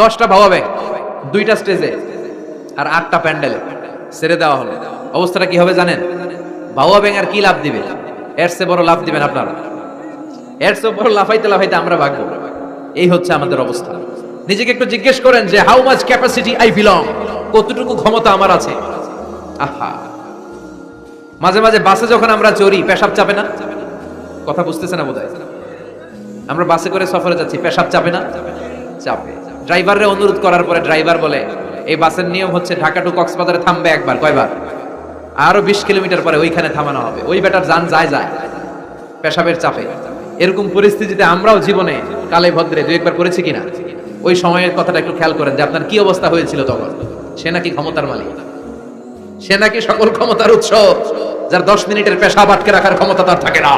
দশটা ভাবা ব্যাংক দুইটা স্টেজে আর আটটা প্যান্ডেলে ছেড়ে দেওয়া হলো। অবস্থাটা কি হবে জানেন? ভাবা ব্যাংক আর কি লাভ দিবে এর চেয়ে বড় লাভ দিবেন আপনারা। এর চেয়ে বড় লাফাইতে লাফাইতে আমরা ভাগবো এই হচ্ছে আমাদের অবস্থা। নিজেকে একটু জিজ্ঞেস করেন যে how much capacity I belong কতটুকু ক্ষমতা আমার আছে? আহা। মাঝে মাঝে বাসে যখন আমরা চড়ি, পেশাব চাপে না? কথা বুঝতেছে না বোধহয়? আমরা বাসে করে সফরে যাচ্ছি, পেশাব চাপে না? চাপে। ড্রাইভাররে অনুরোধ করার পরে ড্রাইভার বলে, এই বাসের নিয়ম হচ্ছে ঢাকা টু কক্সবাজারে থামবে একবার, কয়বার? আরও বিশ কিলোমিটার পরে ওইখানে থামানো হবে। ওই বেটার যান যায় যায়। পেশাবের চাপে। এরকম পরিস্থিতিতে আমরাও জীবনে কালে ভদ্রে দু একবার করেছি কিনা? ওই সময়ের কথাটা একটু খেয়াল করেন যে আপনার কি অবস্থা হয়েছিল তখন? সে নাকি ক্ষমতার মালিক। সে নাকি সকল ক্ষমতার উৎস, যার দশ মিনিটের পেশা আটকে রাখার ক্ষমতা তার থাকে না।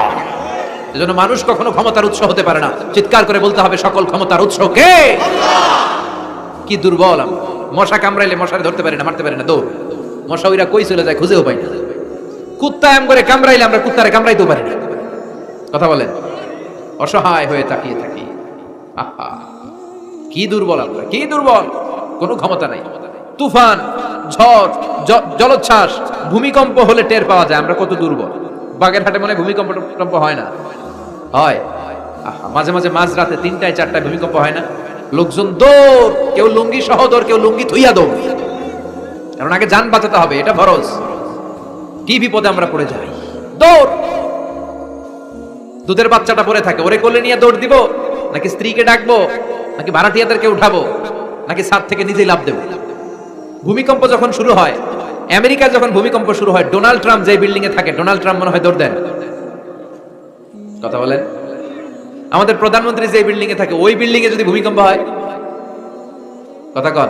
এজন্য মানুষ কখনো ক্ষমতার উৎস হতে পারে না। চিৎকার করে বলতে হবে, সকল ক্ষমতার উৎস কে? কি দুর্বল। মশা কামড়াইলে মশারে ধরতে পারি না, মারতে পারি না, দৌড়। মশা ওইরা কই চলে যায় খুঁজেও পাই না। কুত্তা এম করে কামড়াইলে আমরা কুত্তারে কামড়াইতেও পারি না। কথা বলেন। অসহায় হয়ে তাকিয়ে থাকি। আহা। কি দুর্বল আমরা কি দুর্বল। কোনো ক্ষমতা নাই। তুফান, ঝড় জলোচ্ছ্বাস, ভূমিকম্প হলে টের পাওয়া যায়, আমরা কত দুর্বল। বাগেরহাটে মনে ভূমিকম্প টম্প হয় না। হয়। মাঝে মাঝে মাঝ রাতে তিনটায় চারটায় ভূমিকম্প হয় না। লোকজন দৌড়, কেউ লুঙ্গি সহ দৌড়, কেউ লুঙ্গি থুইয়া দৌড়। কারণ আগে যান বাঁচাতে হবে, এটা ফরজ। কি বিপদে আমরা পড়ে যাই? দৌড়! দুধের বাচ্চাটা পড়ে থাকে, ওরে কোলে নিয়ে দৌড় দিব? নাকি স্ত্রীকে ডাকবো? নাকি ভাড়াটিয়াদেরকে উঠাবো? নাকি ছাদ থেকে নিজেই লাভ দেবো? ভূমিকম্প যখন শুরু হয় আমেরিকায় যখন ভূমিকম্প শুরু হয়, ডোনাল্ড ট্রাম্প যে বিল্ডিং এ থাকে, ডোনাল্ড ট্রাম্প মনে হয় দৌড় দেন। কথা বলেন? আমাদের প্রধানমন্ত্রী যে বিল্ডিং এ থাকে, ওই বিল্ডিং এ যদি ভূমিকম্প হয়, কথা কন।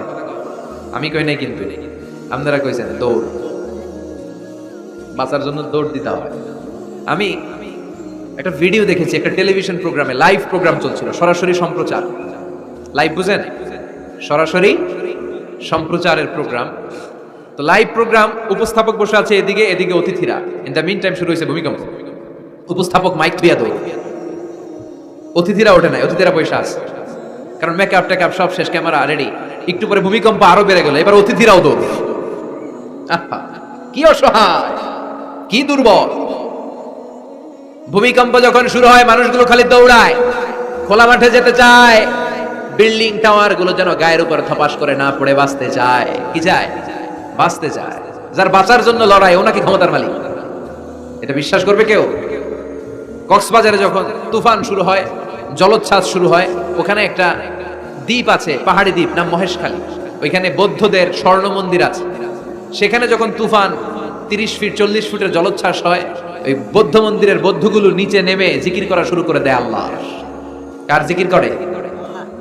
আমি কই নাই কিন্তু। আপনারা কইছেন, দৌড়। বাঁচার জন্য দৌড় দিতে হয় আমি একটা ভিডিও দেখেছি, একটা টেলিভিশন প্রোগ্রামে লাইভ প্রোগ্রাম চলছিল, সরাসরি সম্প্রচার। লাইভ বুঝেন? সরাসরি সম্প্রচারের প্রোগ্রাম তো লাইভ প্রোগ্রাম উপস্থাপক বসে আছে এদিকে এদিকে অতিথিরা। ইন দ্য মিন টাইম শুরু হয়েছে ভূমিকম্প। উপস্থাপক মাইক থুইয়া দই অতিথিরা ওঠে নাই, অতিথিরা পয়সা আছে। কারণ মেকআপ টেকআপ সব শেষ ক্যামেরা রেডি একটু পরে ভূমিকম্প আরও বেড়ে গেল, এবার অতিথিরাও দৌড়। কি অসহায়, কি দুর্বল। ভূমিকম্প যখন শুরু হয়, মানুষগুলো খালি দৌড়ায়, খোলা মাঠে যেতে চায়। বিল্ডিং টাওয়ারগুলো যেন গায়ের উপর থপাস করে না পড়ে, বাঁচতে চায়। কি চায়? বাঁচতে চায়। যার বাঁচার জন্য লড়াই, ও নাকি ক্ষমতার মালিক। এটা বিশ্বাস করবে কেউ? কক্সবাজারে যখন তুফান শুরু হয়, জলোচ্ছ্বাস শুরু হয়, ওখানে একটা দ্বীপ আছে, পাহাড়ি দ্বীপ, নাম মহেশখালী। ওইখানে বৌদ্ধদের স্বর্ণ মন্দির আছে। সেখানে যখন তুফান তিরিশ ফিট, চল্লিশ ফুটের জলোচ্ছ্বাস হয়, ওই বৌদ্ধ মন্দিরের বৌদ্ধগুলো নিচে নেমে জিকির করা শুরু করে দেয় আল্লাহ। কার জিকির করে?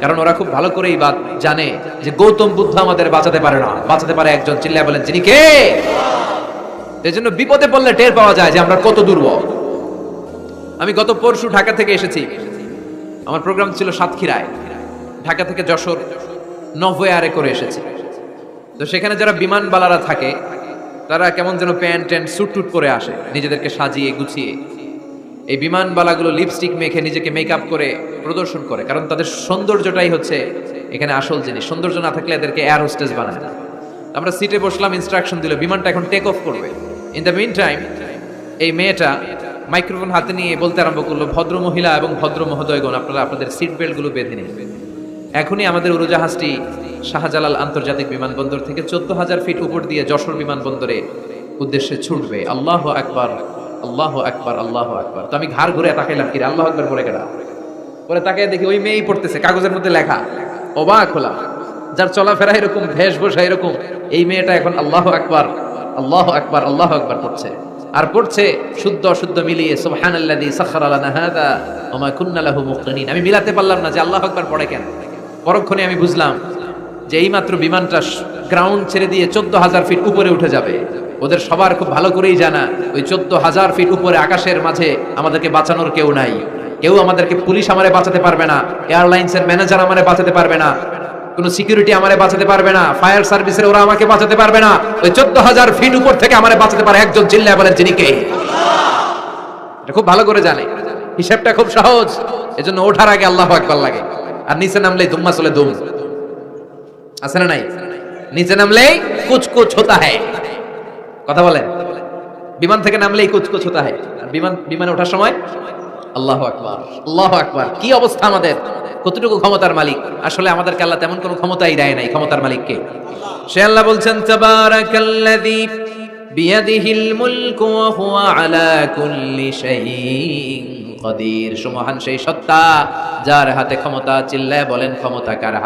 কারণ ওরা খুব ভালো করেই বা জানে যে গৌতম বুদ্ধ আমাদের বাঁচাতে পারে না। বাঁচাতে পারে একজন, চিল্লায় বলেন, যিনি কে? এই জন্য বিপদে পড়লে টের পাওয়া যায় যে আমরা কত দুর্বল। আমি গত পরশু ঢাকা থেকে এসেছি। আমার প্রোগ্রাম ছিল সাতক্ষীরায়। ঢাকা থেকে যশোর নভোয়ারে করে এসেছি। তো সেখানে যারা বিমানবালারা থাকে, তারা কেমন যেন প্যান্ট ট্যান্ট, স্যুট টুট পরে আসে। নিজেদেরকে সাজিয়ে গুছিয়ে। এই বিমানবালাগুলো লিপস্টিক মেখে নিজেকে মেকআপ করে প্রদর্শন করে। কারণ তাদের সৌন্দর্যটাই হচ্ছে এখানে আসল জিনিস। সৌন্দর্য না থাকলে এদেরকে এয়ার হোস্টেস বানায় না। আমরা সিটে বসলাম ইনস্ট্রাকশন দিল, বিমানটা এখন টেক অফ করবে। ইন দ্য মিন টাইম এই মেয়েটা মাইক্রোফোন হাতে নিয়ে বলতে আরম্ভ করল, ভদ্র মহিলা এবং ভদ্র মহোদয়গণ, আপনারা আপনাদের সিট বেল্টগুলো বেঁধে নিন। এখনই আমাদের উড়োজাহাজটি শাহজালাল আন্তর্জাতিক বিমানবন্দর থেকে চোদ্দ হাজার ফিট উপর দিয়ে যশোর বিমানবন্দরে উদ্দেশ্যে ছুটবে। আল্লাহ আকবার। আল্লাহ আকবার আল্লাহ আকবার। তো আমি ঘাড় ঘুরে তাকাইলাম কি আল্লাহ আকবার পরে কেডা? পরে তাকে দেখি ওই মেয়েই পড়তেছে, কাগজের মধ্যে লেখা। অবাক হলাম। যার চলাফেরা এরকম বেশভূষা এরকম, এই মেয়েটা এখন আল্লাহ আকবার আল্লাহ আকবার আল্লাহ আকবার পড়ছে। আর পড়ছে শুদ্ধ অশুদ্ধ মিলিয়ে, সুবহানাল্লাযী সাখারা লানা হাদা ওয়া মা কুন্না লাহু মুকরিনিন আমি মিলাতে পারলাম না যে আল্লাহ আকবার পড়ে কেন। পরক্ষণে আমি বুঝলাম যে এইমাত্র বিমানটা গ্রাউন্ড ছেড়ে দিয়ে চোদ্দ হাজার ফিট উপরে উঠে যাবে। ওদের সবার খুব ভালো করেই জানা, ওই চোদ্দ হাজার ফিট উপরে আকাশের মাঝে আমাদেরকে বাঁচানোর কেউ নাই। কেউ আমাদেরকে পুলিশ আমারে বাঁচাতে পারবে না এয়ারলাইন্সের ম্যানেজার আমারে বাঁচাতে পারবে না, কোনো সিকিউরিটি আমারে বাঁচাতে পারবে না ফায়ার সার্ভিসের ওরা আমাকে বাঁচাতে পারবে না। ওই চোদ্দ হাজার ফিট উপর থেকে আমারে বাঁচাতে পারে একজন চিল্লায় বলেন যিনি কে। খুব ভালো করে জানে। হিসাবটা খুব সহজ। এজন্য ওঠার আগে আল্লাহ আকবার লাগে। আর নিচে নামলে দুম্মা চলে দুম আছে না নাই? নিচে নামলেই কুচ কুচ হতা হ্যায় কথা বলেন বিমান থেকে নামলেই কুচ কুচ হতা হ্যায় আর বিমান, বিমানে ওঠার সময় আল্লাহ আকবার আল্লাহ আকবার। কি অবস্থা আমাদের? কতটুকু ক্ষমতার মালিক? আসলে আমাদেরকে আল্লাহ তেমন কোনো ক্ষমতাই দেয় নাই ক্ষমতার মালিককে। সে আল্লাহ বলছেন, তাবারাকাল্লাযী বিয়াদিহিল মুলকু ওয়া হুয়া আলা কুল্লি শাইইন কদির। সুমহান সেই সত্তা, যার হাতে ক্ষমতা, চিল্লায় বলেন, ক্ষমতা কার হাতে?